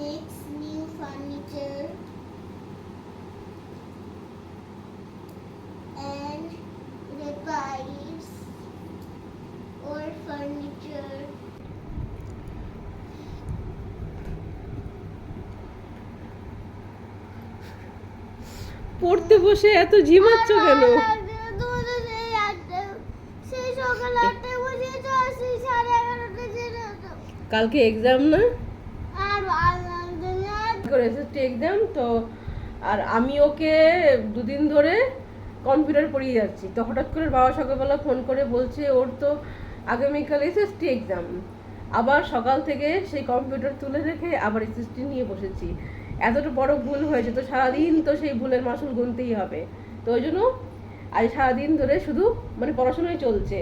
furniture and repairs or furniture. পড়তে বসে এত ঝিমাচ্ছ কেন? কালকে এক্সাম না? আর ভালো লাগছে না এক্সাম তো আর আমি ওকে দুদিন ধরে কম্পিউটার পড়িয়ে যাচ্ছি। তো হঠাৎ করে বাবা সকালবেলা ফোন করে বলছে, ওর তো আগামীকাল এসএসটি এক্সাম আবার সকাল থেকে সেই কম্পিউটার তুলে রেখে আবার এসএসটি নিয়ে বসেছি। এতটা বড় ভুল হয়েছে, তো সারাদিন তো সেই ভুলের মাসুল গুনতেই হবে। তো ওই জন্য আজ সারাদিন ধরে শুধু মানে পড়াশোনাই চলছে।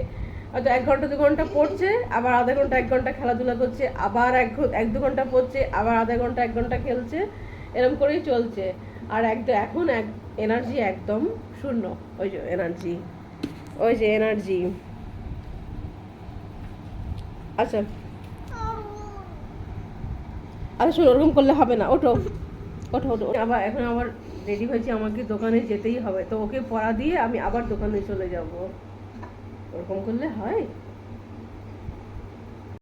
হয়তো এক ঘণ্টা, দু ঘণ্টা পড়ছে, আবার আধা ঘণ্টা, এক ঘণ্টা খেলাধুলা করছে, আবার এক এক দু ঘণ্টা পড়ছে, আবার আধা ঘণ্টা, এক ঘণ্টা খেলছে এরকম করেই চলছে। আর একদম এখন এক এনার্জি একদম শূন্য। ওই যে এনার্জি ওই যে এনার্জি আচ্ছা। আচ্ছা শোনো, ওরকম করলে হবে না। ওঠো। ওঠো ওঠো আবার এখন আবার রেডি হয়েছি, আমাকে দোকানে যেতেই হবে। তো ওকে পড়া দিয়ে আমি আবার দোকানে চলে যাব। ওরকম করলে হয়?